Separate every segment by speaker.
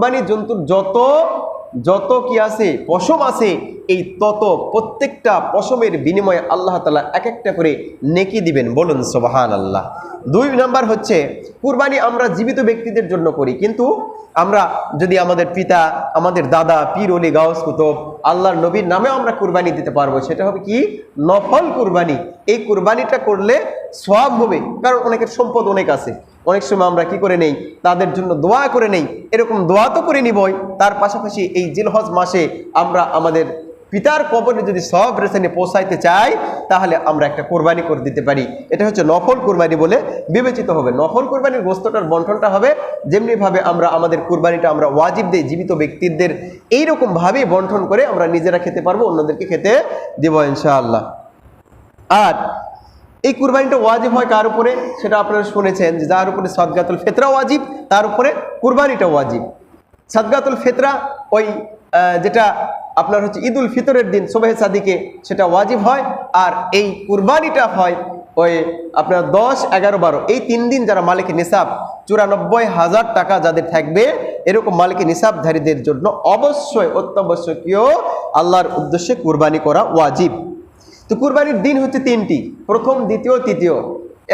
Speaker 1: কুরবানি জন্তুর যত যত কি আছে, পশম আছে, এই তত প্রত্যেকটা পশমের বিনিময়ে আল্লাহ তালা এক একটা করে নেকি দিবেন। বলুন সোবাহান আল্লাহ দুই নাম্বার হচ্ছে, কুরবানি আমরা জীবিত ব্যক্তিদের জন্য করি, কিন্তু আমরা যদি আমাদের পিতা, আমাদের দাদা, পীর, অলি, গাউস, কুতুব, আল্লাহর নবীর নামেও আমরা কুরবানি দিতে পারব, সেটা হবে কি? নফল কুরবানি। এই কুরবানিটা করলে সব হবে, কারণ অনেকের সম্পদ অনেক আছে। অনেক সময় আমরা কি করে নেই? তাদের জন্য দোয়া করে নেই। এরকম দোয়া তো করে নিবই। তার পাশাপাশি এই জিলহজ মাসে আমরা আমাদের পিতার কবরে যদি সব রেশনে পৌঁছাইতে চাই, তাহলে আমরা একটা কোরবানি করে দিতে পারি। এটা হচ্ছে নফল কোরবানি বলে বিবেচিত হবে। নফল কোরবানির গোস্তটার বন্টনটা হবে, যেমনিভাবে আমরা আমাদের কোরবানিটা আমরা ওয়াজিব দেই জীবিত ব্যক্তিদের এইরকমভাবেই বন্টন করে আমরা নিজেরা খেতে পারব, অন্যদেরকে খেতে দেবো ইনশাআল্লাহ। আর এই কুরবানিটা ওয়াজিব হয় কার উপরে? সেটা আপনারা শুনেছেন যে যার উপরে সদগাতুল ফেতরা ওয়াজিব, তার উপরে কুরবানিটা ওয়াজিব। সদগাতুল ফেতরা ওই যেটা আপনার হচ্ছে ঈদুল ফিতরের দিন, সোবাহে সাদিকে সেটা ওয়াজিব হয়। আর এই কুরবানিটা হয় ওই আপনার দশ, এগারো, বারো। এই তিন দিন যারা মালিকের নিসাব, চুরানব্বই হাজার টাকা যাদের থাকবে, এরকম মালিকের নিসাবধারীদের জন্য অবশ্যই, অত্যাবশ্যকীয় আল্লাহর উদ্দেশ্যে কুরবানি করা ওয়াজিব। তো কুরবানির দিন হচ্ছে তিনটি। প্রথম, দ্বিতীয়, তৃতীয়।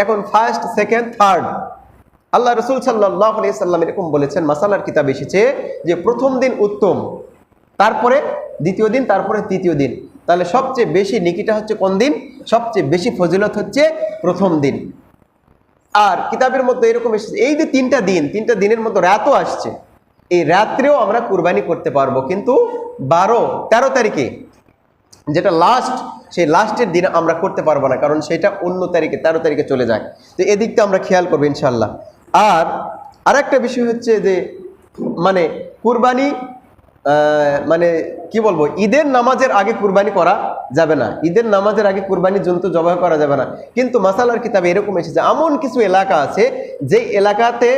Speaker 1: এখন ফার্স্ট সেকেন্ড থার্ড আল্লাহ রসুল সাল্লাহ সাল্লাম এরকম বলেছেন, মাসালার কিতাব এসেছে যে প্রথম দিন উত্তম, তারপরে দ্বিতীয় দিন, তারপরে তৃতীয় দিন। তাহলে সবচেয়ে বেশি নিকিটা হচ্ছে কোন দিন? সবচেয়ে বেশি ফজিলত হচ্ছে প্রথম দিন। আর কিতাবের মধ্যে এরকম এসেছে, এই যে তিনটা দিন, তিনটা দিনের মতো রাতও আসছে। এই রাত্রেও আমরা কুরবানি করতে পারব, কিন্তু বারো, তেরো তারিখে যেটা লাস্ট সেই লাস্টের দিন আমরা করতে পারব না, কারণ সেটা অন্য তারিখে, তেরো তারিখে চলে যায়। তো এদিকটা আমরা খেয়াল করব ইনশাল্লাহ আর আরেকটা বিষয় হচ্ছে যে মানে কুরবানি মানে কি বলব, ঈদের নামাজের আগে কুরবানি করা যাবে না। ঈদের নামাজের আগে কুরবানি জন্তু জবাই করা যাবে না। কিন্তু মাসালার কিতাবে এরকম এসেছে এমন কিছু এলাকা আছে যে এলাকাতে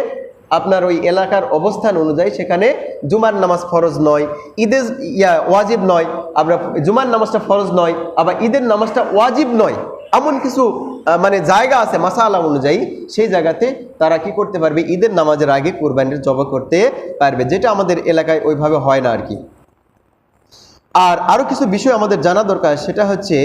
Speaker 1: আপনার ওই এলাকার অবস্থান অনুযায়ী সেখানে জুমার নামাজ ফরজ নয়, ঈদের ইয়া ওয়াজিব নয়, আমরা জুমার নামাজটা ফরজ নয়, আবার ঈদের নামাজটা ওয়াজিব নয়, এমন কিছু মানে জায়গা আছে মাসালা অনুযায়ী, সেই জায়গাতে তারা কি করতে পারবে? ঈদের নামাজের আগে কোরবানির জবা করতে পারবে, যেটা আমাদের এলাকায় ওইভাবে হয় না আর কি আর আরও কিছু বিষয় আমাদের জানা দরকার, সেটা হচ্ছে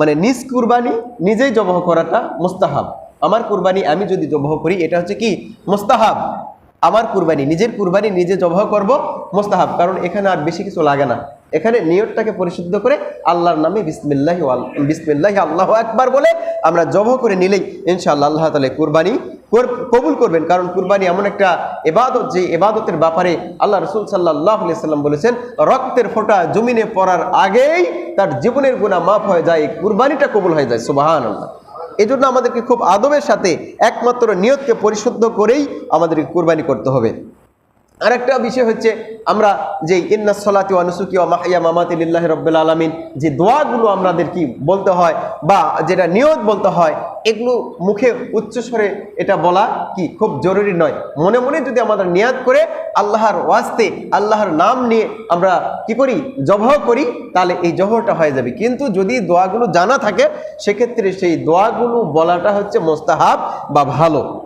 Speaker 1: মানে নিজ কুরবানি নিজেই জবহ করাটা মোস্তাহাব। আমার কুরবানি আমি যদি জবহ করি, এটা হচ্ছে কি? মোস্তাহাব। আমার কুরবানি, নিজের কুরবানি নিজে জবহ করব, মোস্তাহাব। কারণ এখানে আর বেশি কিছু লাগে না। এখানে নিয়তটাকে পরিশুদ্ধ করে আল্লাহর নামে বিসমিল্লাহ বিসমিল্লাহ আল্লাহ একবার বলে আমরা জবহ করে নিলেই ইনশাআল্লাহ আল্লাহ তালে কুরবানি কর- কবুল করবেন। কারণ কুরবানি এমন একটা এবাদত, যে এবাদতের ব্যাপারে আল্লাহ রসুল সাল্লাহ সাল্লাম বলেছেন, রক্তের ফোঁটা জমিনে পড়ার আগেই তার জীবনের গুণা মাফ হয়ে যায়, কুরবানিটা কবুল হয়ে যায়। সুবাহান আল্লাহ এই জন্য আমাদেরকে খুব আদবের সাথে একমাত্র নিয়তকে পরিশুদ্ধ করেই আমাদেরকে কুরবানি করতে হবে। আরেকটা বিষয় হচ্ছে আমরা যে ইন্না সলাতি অনুসুকি ও মাহিয়া মামাতি লিল্লাহ রব্বুল আলমিন যে দোয়াগুলো আমাদের কি বলতে হয় বা যেটা নিয়ত বলতে হয় এগুলো মুখে উচ্চস্বরে এটা বলা কি? খুব জরুরি নয়। মনে মনে যদি আমাদের নিয়াত করে আল্লাহর ওয়াস্তে, আল্লাহর নাম নিয়ে আমরা কি করি? জবহ করি, তাহলে এই জবহটা হয়ে যাবে। কিন্তু যদি দোয়াগুলো জানা থাকে, সেক্ষেত্রে সেই দোয়াগুলো বলাটা হচ্ছে মোস্তাহাব বা ভালো।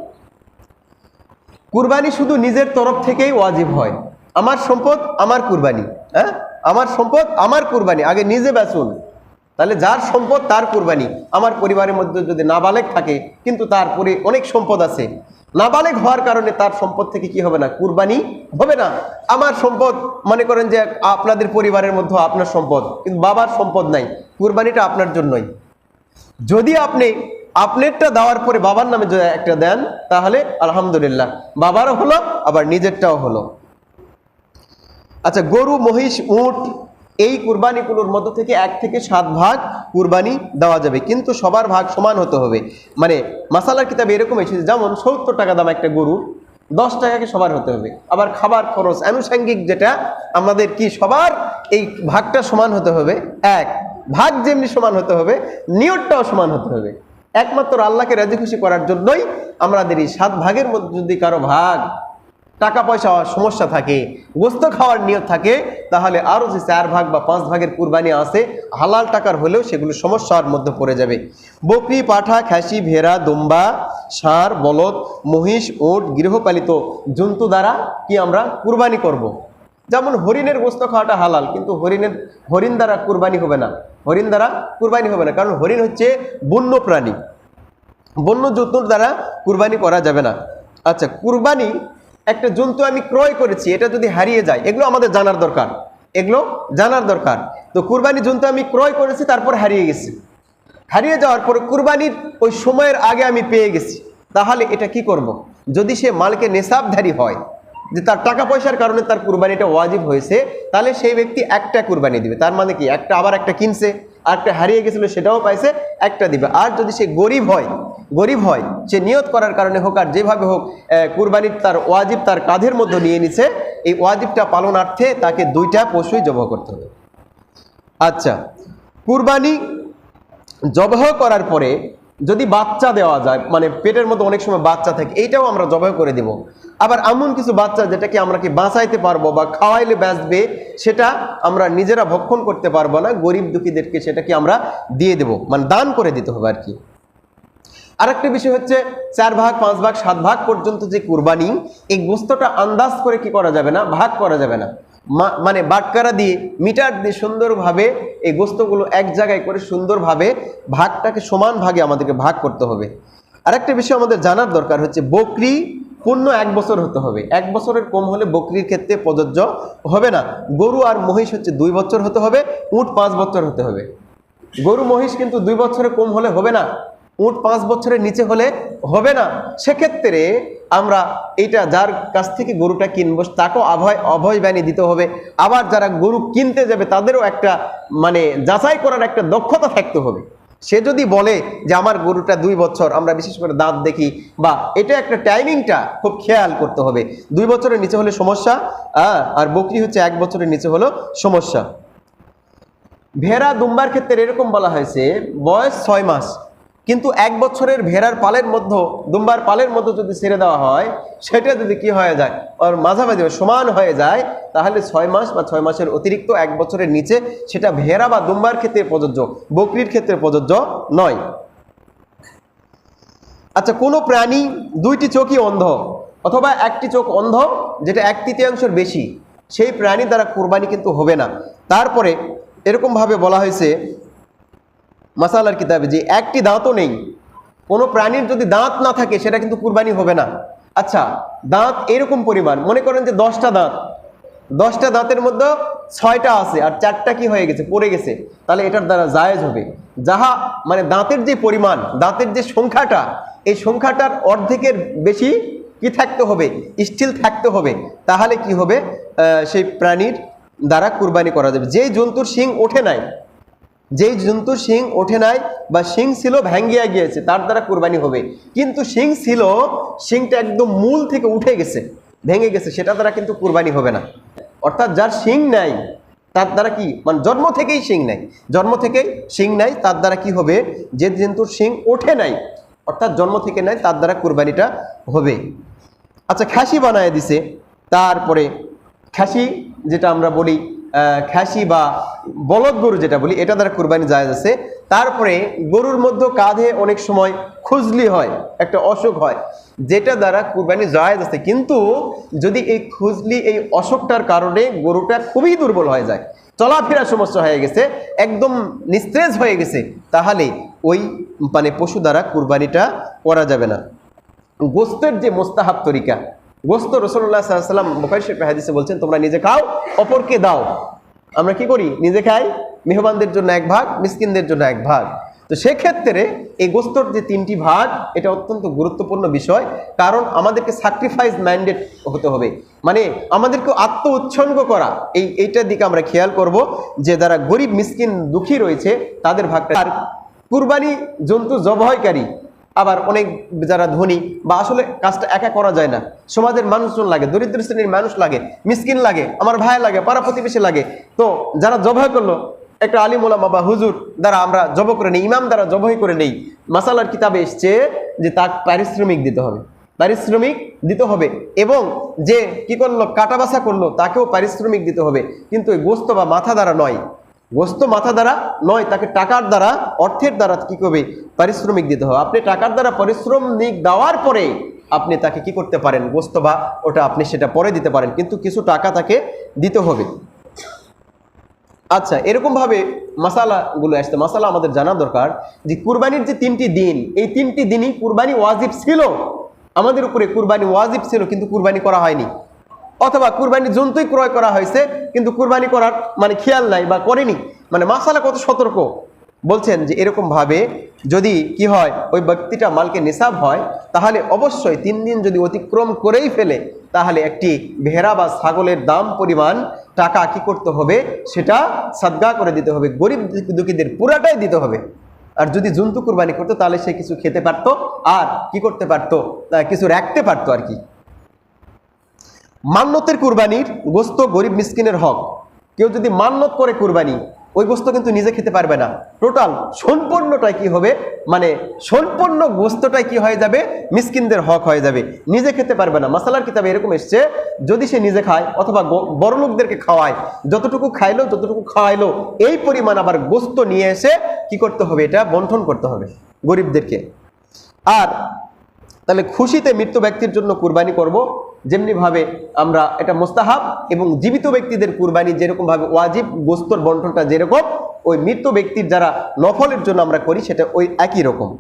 Speaker 1: কুরবানি শুধু নিজের তরফ থেকেই ওয়াজিব হয়। আমার সম্পদ, আমার কুরবানি। হ্যাঁ? আমার সম্পদ, আমার কুরবানি। আগে নিজে বেচুন। তাহলে যার সম্পদ তার কুরবানি। আমার পরিবারের মধ্যে যদি নাবালেক থাকে, কিন্তু তার পরে অনেক সম্পদ আছে। নাবালেক হওয়ার কারণে তার সম্পদ থেকে কি হবে না? কুরবানি হবে না। আমার সম্পদ, মনে করেন যে আপনাদের পরিবারের মধ্যে আপনার সম্পদ, কিন্তু বাবার সম্পদ নাই। কুরবানিটা আপনার জন্যই। যদি আপনি আপনারটা দেওয়ার পরে বাবার নামে যদি একটা দেন, তাহলে আলহামদুলিল্লাহ। বাবারও হলো, আবার নিজেরটাও হলো। আচ্ছা গরু, মহিষ, উট এই কুরবানিগুলোর মধ্য থেকে এক থেকে সাত ভাগ কুরবানি দেওয়া যাবে। কিন্তু সবার ভাগ সমান হতে হবে। মানে মাসালার কিতাবে এরকম এসেছে, যেমন সত্তর টাকা দাম একটা গরু, দশ টাকাকে সবার হতে হবে। আবার খাবার খরচ, আনুষঙ্গিক যেটা, আমাদের কি সবার এই ভাগটা সমান হতে হবে? এক, ভাগ যেমনি সমান হতে হবে, নিয়তটাও সমান হতে হবে। একমাত্র আল্লাহকে রাজি খুশি করার জন্যই আমাদের এই সাত ভাগের মধ্যে যদি কারও ভাগ টাকা পয়সা সমস্যা থাকে, গোস্ত খাওয়ার নিয়ত থাকে, তাহলে আরও যে চার ভাগ বা পাঁচ ভাগের কুরবানি আছে, হালাল টাকার হলেও সেগুলো সমস্যার মধ্যে পড়ে যাবে। বকরি, পাঠা, খাসি, ভেড়া, দুম্বা, ষাঁড়, বলদ, মহিষ ওট গৃহপালিত জন্তু দ্বারা কি আমরা কুরবানি করব। যেমন হরিণের গোস্ত খাওয়াটা হালাল, কিন্তু হরিণের, হরিণ দ্বারা কুরবানি হবে না। হরিণ দ্বারা কুরবানি হবে না, কারণ হরিণ হচ্ছে বন্য প্রাণী। বন্য জন্তুর দ্বারা কুরবানি করা যাবে না। আচ্ছা কুরবানি একটা জন্তু আমি ক্রয় করেছি, এটা যদি হারিয়ে যায়, এগুলো আমাদের জানার দরকার। এগুলো জানার দরকার। তো কুরবানি জন্তু আমি ক্রয় করেছি, তারপর হারিয়ে গেছি। হারিয়ে যাওয়ার পর কুরবানির ওই সময়ের আগে আমি পেয়ে গেছি। তাহলে এটা কি করব। যদি সে মালকে নেশাবধারী হয় যে তার টাকা পয়সার কারণে তার কুরবানিটা ওয়াজিব হয়েছে, তাহলে সেই ব্যক্তি একটা কুরবানি দিবে। তার মানে কি? একটা আবার একটা কিনছে, আর একটা হারিয়ে গেছিল, সেটাও পাইছে, একটা দিবে। আর যদি সে গরিব হয় গরিব হয়, সে নিয়ত করার কারণে হোক আর যেভাবে হোক কুরবানির তার ওয়াজিব তার কাঁধের মধ্যে নিয়ে নিছে, এই ওয়াজিবটা পালনার্থে তাকে দুইটা পশুই জবহ করতে হবে। আচ্ছা কুরবানি জবহ করার পরে যদি বাচ্চা দেওয়া যায় মানে পেটের মধ্যে অনেক সময় বাচ্চা থাকে, এইটাও আমরা জবাহ করে দেব। আবার এমন কিছু বাচ্চা যেটাকে আমরা কি বাঁচাইতে পারব বা খাওয়াইলে বাঁচবে, সেটা আমরা নিজেরা ভক্ষণ করতে পারব না, গরিব দুঃখীদেরকে সেটাকে আমরা দিয়ে দেব মানে দান করে দিতে হবে আর কি। আরেকটা বিষয় হচ্ছে চার ভাগ, পাঁচ ভাগ, সাত ভাগ পর্যন্ত যে কুরবানি, এই গোস্তটা আন্দাজ করে কি করা যাবে না, ভাগ করা যাবে না। মানে বাটকারা দিয়ে মিটার দিয়ে সুন্দরভাবে এই গোস্তগুলো এক জায়গায় করে সুন্দরভাবে ভাগটাকে সমান ভাগে আমাদেরকে ভাগ করতে হবে। আরেকটা বিষয় আমাদের জানার দরকার হচ্ছে, বকরি পূর্ণ এক বছর হতে হবে। এক বছরের কম হলে বকরির ক্ষেত্রে প্রযোজ্য হবে না। গরু আর মহিষ হচ্ছে দুই বছর হতে হবে, উট পাঁচ বছর হতে হবে। গরু মহিষ কিন্তু দুই বছরের কম হলে হবে না। উট পাঁচ বছরের নিচে হলে হবে না। সেক্ষেত্রে আমরা এটা যার কাছ থেকে গরুটা কিনবো, তাকেও অভয় অভয় বাণী দিতে হবে। আবার যারা গরু কিনতে যাবে, তাদেরও একটা মানে যাচাই করার একটা দক্ষতা থাকতে হবে। সে যদি বলে যে আমার গরুটা দুই বছর, আমরা বিশেষ করে দাঁত দেখি, বা এটা একটা টাইমিংটা খুব খেয়াল করতে হবে। দুই বছরের নিচে হলে সমস্যা আর বকরি হচ্ছে এক বছরের নিচে হলো সমস্যা। ভেড়া দুম্বার ক্ষেত্রে এরকম বলা হয়েছে, বয়স ছয় মাস। কিন্তু এক বছরের ভেড়ার পালের মধ্যে, দুম্বার পালের মধ্যে যদি ছেড়ে দেওয়া হয়, সেটা যদি কি হয়ে যায়? ওর মাঝামাঝি সমান হয়ে যায়, তাহলে ছয় মাস বা ছয় মাসের অতিরিক্ত এক বছরের নিচে সেটা ভেড়া বা দুম্বার ক্ষেত্রে প্রযোজ্য, বকরির ক্ষেত্রে প্রযোজ্য নয়। আচ্ছা কোনো প্রাণী দুইটি চোখই অন্ধ অথবা একটি চোখ অন্ধ, যেটা এক তৃতীয়াংশের বেশি, সেই প্রাণী দ্বারা কোরবানি কিন্তু হবে না। তারপরে এরকমভাবে বলা হয়েছে মাসালার কিতাবে যে একটি দাঁতও নেই। কোনো প্রাণীর যদি দাঁত না থাকে, সেটা কিন্তু কুরবানি হবে না। আচ্ছা দাঁত এরকম পরিমাণ। মনে করেন যে দশটা দাঁত। দশটা দাঁতের মধ্যে ছয়টা আছে আর চারটা কি হয়ে গেছে, পড়ে গেছে। তাহলে এটার দ্বারা জায়েজ হবে। যাহা মানে দাঁতের যে পরিমাণ, দাঁতের যে সংখ্যাটা, এই সংখ্যাটার অর্ধেকের বেশি কি থাকতে হবে? স্টিল থাকতে হবে। তাহলে কি হবে? সেই প্রাণীর দ্বারা কুরবানি করা যাবে। যেই জন্তুর শিং ওঠে নাই যেই জন্তুর শিং ওঠে নাই বা শিং ছিল ভ্যাঙ্গিয়া গিয়েছে, তার দ্বারা কুরবানি হবে। কিন্তু শিং ছিল শিংটা একদম মূল থেকে উঠে গেছে, ভেঙে গেছে, সেটা দ্বারা কিন্তু কুরবানি হবে না। অর্থাৎ যার শিং নাই, তার দ্বারা কি? মানে জন্ম থেকেই শিং নাই। জন্ম থেকেই শিং নাই, তার দ্বারা কি হবে? যে জন্তুর শিং ওঠে নাই, অর্থাৎ জন্ম থেকে নাই, তার দ্বারা কুরবানিটা হবে। আচ্ছা খাসি বানায় দিছে, তারপরে খাসি, যেটা আমরা বলি খাসি বা বলদ গরু যেটা বলি, এটা দ্বারা কুরবানি জায়েজ আছে। তারপরে গরুর মধ্যে কাঁধে অনেক সময় খুজলি হয়, একটা অসুখ হয়, যেটা দ্বারা কুরবানি জায়েজ আছে। কিন্তু যদি এই খুজলি, এই অসুখটার কারণে গরুটা খুবই দুর্বল হয়ে যায় চলাফেরার সমস্যা হয়ে গেছে, একদম নিস্তেজ হয়ে গেছে, তাহলে ওই মানে পশু দ্বারা কুরবানিটা করা যাবে না। গোস্তের যে মোস্তাহাব তরিকা গোস্ত রসুল্লাহ সাল্লাম বুখারি শরীফে হাদিসে বলছেন, তোমরা নিজে খাও, অপরকে দাও। আমরা কি করি? নিজে খাই, মেহমানদের জন্য এক ভাগ, মিসকিনদের জন্য এক ভাগ। তো সেক্ষেত্রে এই গোস্তর যে তিনটি ভাগ, এটা অত্যন্ত গুরুত্বপূর্ণ বিষয়, কারণ আমাদেরকে স্যাক্রিফাইস মাইন্ডেড হতে হবে। মানে আমাদেরকে আত্ম উৎসর্গ করা, এই, এইটার দিকে আমরা খেয়াল করব যে যারা গরিব, মিসকিন, দুঃখী রয়েছে, তাদের ভাগটা আর কুরবানি জন্তু জবহয়কারী আবার অনেক যারা ধনী, বা আসলে কাজটা একা করা যায় না। সমাজের মানুষজন লাগে, দরিদ্র শ্রেণির মানুষ লাগে, মিসকিন লাগে, আমার ভাই লাগে, পাড়া প্রতিবেশী লাগে। তো যারা জবাই করল, একটা আলিম ওলামা বা হুজুর দ্বারা আমরা জব করে নেই, ইমাম দ্বারা জবাই করে নেই, মাসালার কিতাবে এসছে যে তার পারিশ্রমিক দিতে হবে। পারিশ্রমিক দিতে হবে এবং যে কি করল কাটা বাছা করল, তাকেও পারিশ্রমিক দিতে হবে। কিন্তু গোস্ত বা মাথা দ্বারা নয়। গোস্ত মাথা দ্বারা নয়, তাকে টাকার দ্বারা, অর্থের দ্বারা কি করবে? পারিশ্রমিক দিতে হবে। আপনি টাকার দ্বারা পারিশ্রমিক দেওয়ার পরে আপনি তাকে কি করতে পারেন? গোস্ত বা ওটা আপনি সেটা পরে দিতে পারেন, কিন্তু কিছু টাকা তাকে দিতে হবে। আচ্ছা এরকমভাবে মাসালাগুলো আসছে। মাসালা আমাদের জানা দরকার যে কুরবানির যে তিনটি দিন, এই তিনটি দিনই কুরবানি ওয়াজিব ছিল। আমাদের উপরে কুরবানি ওয়াজিব ছিল, কিন্তু কুরবানি করা হয়নি। অথবা কুরবানি জন্তুই ক্রয় করা হয়েছে, কিন্তু কুরবানি করার মানে খেয়াল নাই বা করেনি। মানে মাসালা কত সতর্ক? বলছেন যে এরকমভাবে যদি কি হয়, ওই ব্যক্তিটা মালকে নিসাব হয়, তাহলে অবশ্যই তিন দিন যদি অতিক্রম করেই ফেলে, তাহলে একটি ভেড়া বা ছাগলের দাম, পরিমাণ, টাকা কি করতে হবে, সেটা সাদগা করে দিতে হবে, গরিব দুঃখীদের পুরাটাই দিতে হবে। আর যদি জন্তু কুরবানি করতো, তাহলে সে কিছু খেতে পারতো, আর কি করতে পারতো কিছু রাখতে পারতো আর কি। মান্যতের কুরবানির গোস্ত গরিব মিসকিনের হক। কেউ যদি মান্যত করে কুরবানি, ওই গোস্ত কিন্তু নিজে খেতে পারবে না। টোটাল সম্পূর্ণটাই কি হবে? মানে সম্পূর্ণ গোস্তটাই কি হয়ে যাবে? মিসকিনদের হক হয়ে যাবে। নিজে খেতে পারবে না। মাসালার কিতাবে এরকম এসছে, যদি সে নিজে খায় অথবা বড় লোকদেরকে খাওয়ায়, যতটুকু খাইলো যতটুকু খাওয়াইলো, এই পরিমাণ আবার গোস্ত নিয়ে এসে কি করতে হবে? এটা বন্টন করতে হবে গরিবদেরকে। আর তাহলে খুশিতে মৃত্যু ব্যক্তির জন্য কুরবানি করব। যেমনিভাবে আমরা এটা মোস্তাহাব এবং জীবিত ব্যক্তিদের কুরবানি যেরকমভাবে ওয়াজিব, গোস্তর বন্টনটা যেরকম, ওই মৃত্যু ব্যক্তির যারা নফলের জন্য আমরা করি সেটা ওই একই রকম।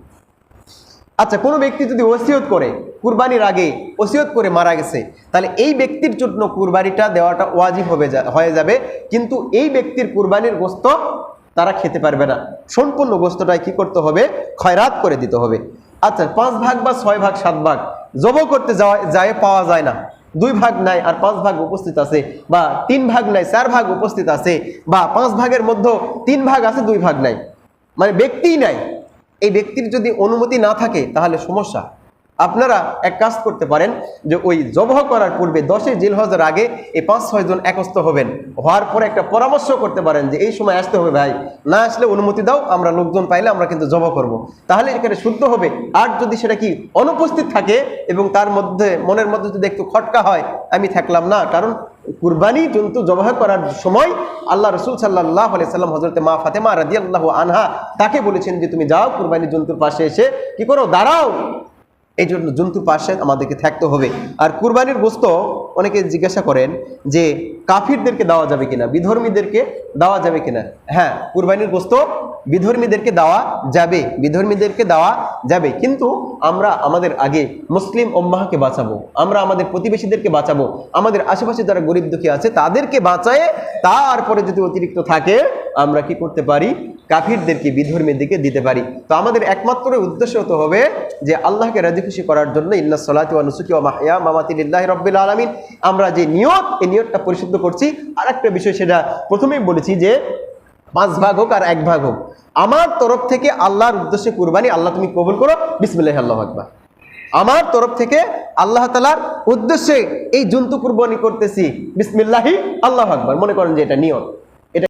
Speaker 1: আচ্ছা কোনো ব্যক্তি যদি ওসিয়ত করে, কুরবানির আগে ওসিয়ত করে মারা গেছে, তাহলে এই ব্যক্তির জন্য কুরবানিটা দেওয়াটা ওয়াজিব হবে হয়ে যাবে, কিন্তু এই ব্যক্তির কুরবানির গোস্ত তারা খেতে পারবে না। সম্পূর্ণ গোস্তটাই কি করতে হবে? খয়রাত করে দিতে হবে। আচ্ছা পাঁচ ভাগ বা ছয় ভাগ, সাত ভাগ জব করতে যাওয়া যায়, পাওয়া যায় না। দুই ভাগ নাই আর পাঁচ ভাগ উপস্থিত আছে, বা তিন ভাগ নাই, চার ভাগ উপস্থিত আছে, বা পাঁচ ভাগের মধ্যে তিন ভাগ আছে, দুই ভাগ নাই। মানে ব্যক্তিই নাই। এই ব্যক্তির যদি অনুমতি না থাকে, তাহলে সমস্যা। আপনারা এক কাজ করতে পারেন যে ওই জবহ করার পূর্বে দশই জিলহজের আগে এই পাঁচ ছয়জন একস্ত হবেন। হওয়ার পরে একটা পরামর্শ করতে পারেন যে এই সময় আসতে হবে ভাই, না আসলে অনুমতি দাও, আমরা লোকজন পাইলে আমরা কিন্তু জবহ করব। তাহলে এখানে শুদ্ধ হবে। আর যদি সেটা কি অনুপস্থিত থাকে এবং তার মধ্যে, মনের মধ্যে যদি একটু খটকা হয়, আমি থাকলাম না। কারণ কুরবানি জন্তু জবাহ করার সময় আল্লাহ রসুল সাল্লাহ সাল্লাম হজরতে মা ফাতেমা রাজি আল্লাহ আনহা তাকে বলেছেন যে, তুমি যাও কুরবানি জন্তুর পাশে এসে কি করো? দাঁড়াও। এই জন্য জন্তুর পাশে আমাদেরকে থাকতে হবে। আর কুরবানির গোস্ত অনেকে জিজ্ঞাসা করেন যে, কাফিরদেরকে দেওয়া যাবে কিনা, বিধর্মীদেরকে দেওয়া যাবে কিনা? হ্যাঁ কুরবানির গোস্ত বিধর্মীদেরকে দেওয়া যাবে, বিধর্মীদেরকে দেওয়া যাবে। কিন্তু আমরা আমাদের আগে মুসলিম ওম্মাহকে বাঁচাবো, আমরা আমাদের প্রতিবেশীদেরকে বাঁচাবো, আমাদের আশেপাশে যারা গরিব দুঃখী আছে তাদেরকে বাঁচায় তারপরে যদি অতিরিক্ত থাকে, আমরা কি করতে পারি? কাফিরদেরকে বিধর্মের দিকে দিতে পারি। তো আমাদের একমাত্র উদ্দেশ্য হতে হবে যে আল্লাহকে রাজি খুশি করার জন্য, ইন্না সলাতি ওয়া নুসুকি ওয়া মাহইয়া মামাতি লিল্লাহি রাব্বিল আলামিন। আমরা যে নিয়ত, এই নিয়তটা পরিশুদ্ধ করছি। আর একটা বিষয় সেটা প্রথমেই বলেছি যে পাঁচ ভাগ হোক আর এক ভাগ হোক। আমার তরফ থেকে আল্লাহর উদ্দেশ্যে কুরবানি আল্লাহ তুমি কবুল করো। বিসমিল্লাহ আল্লাহ আকবার। আমার তরফ থেকে আল্লাহ তালার উদ্দেশ্যে এই জন্তু কুরবানি করতেছি। বিসমিল্লাহি আল্লাহ আকবার। মনে করেন যে এটা নিয়ত।